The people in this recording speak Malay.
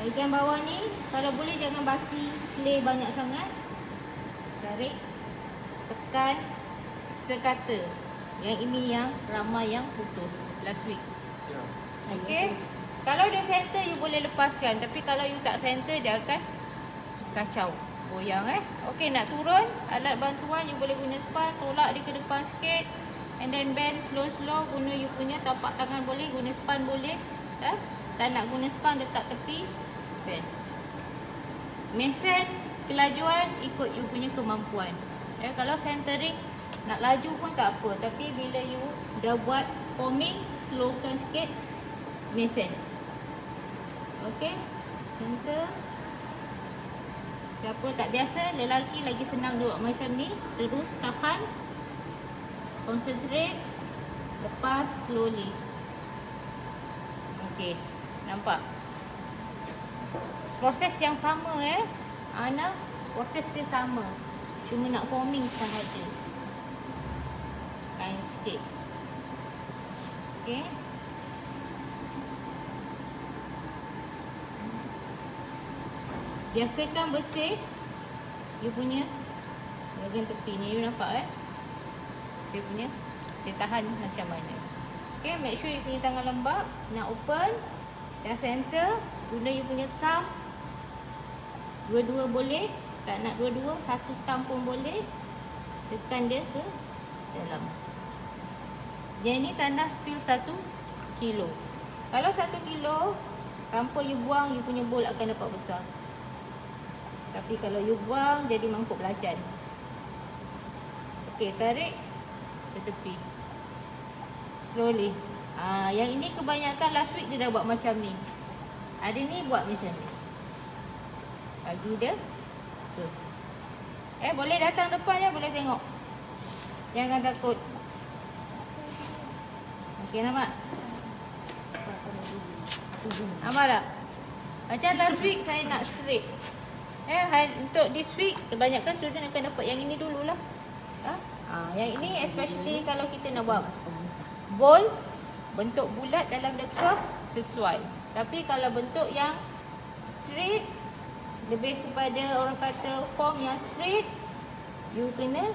Bahagian bawah ni kalau boleh jangan basi clay banyak sangat. Tarik. Tekan sekata. Yang ini yang ramai yang putus last week. Ya. Okey. Kalau dia center you boleh lepaskan tapi kalau you tak center dia akan kacau. Goyang eh. Okey nak turun alat bantuan you boleh guna span tolak dia ke depan sikit and then bend slow slow guna you punya tapak tangan boleh guna span boleh. Eh? Tak nak guna span letak tepi bend. Mesin kelajuan ikut you punya kemampuan. Ya kalau centering nak laju pun tak apa tapi bila you dah buat forming slowkan sikit mesin. Okey. Center. Siapa tak biasa, lelaki lagi senang duduk macam ni. Terus tahan. Concentrate. Lepas slowly. Okey. Nampak? Proses yang sama eh. Ana, proses dia sama. Cuma nak forming sahaja. Kain sikit. Okey. Biasakan bersih You punya Bahagian tepi ni You nampak eh Saya punya Saya tahan macam mana Okay make sure you punya tangan lembab Nak open Dah center Guna you punya thumb Dua-dua boleh Tak nak dua-dua Satu thumb pun boleh Tekan dia ke Dalam Yang ni tanah steel satu kilo Kalau satu kilo Tanpa you buang You punya bowl akan dapat besar tapi kalau you buang jadi mangkuk belacan. Okey, tarik ke tepi. Slowly. Ah, yang ini kebanyakan last week dia dah buat macam ni. Ada ni buat macam ni. Bagi dia. Tu. Eh, boleh datang depan ya, boleh tengok. Jangan takut. Okey, nampak? Nampak tak? Macam last week saya nak straight. Eh, untuk this week kebanyakan student akan dapat yang ini dululah. Ha? Ha, yang ini especially kalau kita nak buat bowl bentuk bulat dalam the curve sesuai. Tapi kalau bentuk yang straight lebih kepada orang kata form yang straight you kena